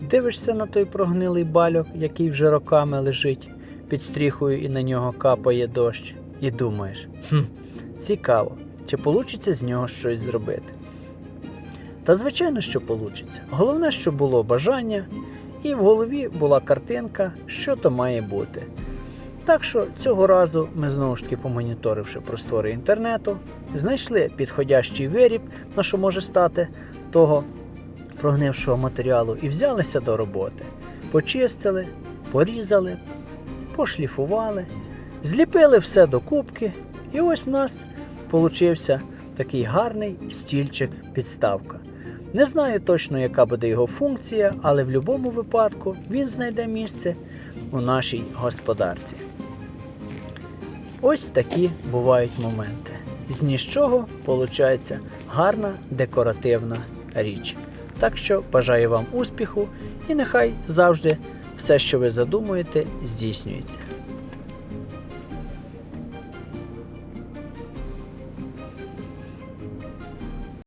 Дивишся на той прогнилий бальок, який вже роками лежить під стріхою і на нього капає дощ, і думаєш, хм, цікаво, чи получиться з нього щось зробити. Та звичайно, що получиться. Головне, щоб було бажання, і в голові була картинка, що то має бути. Так що цього разу ми знову ж таки помоніторивши простори інтернету, знайшли підходящий виріб, на що може стати того прогнившого матеріалу, і взялися до роботи. Почистили, порізали, пошліфували, зліпили все до кубки, і ось у нас получився такий гарний стільчик підставка. Не знаю точно, яка буде його функція, але в будь-якому випадку він знайде місце у нашій господарці. Ось такі бувають моменти. З нічого виходить гарна декоративна річ. Так що бажаю вам успіху і нехай завжди все, що ви задумуєте, здійснюється.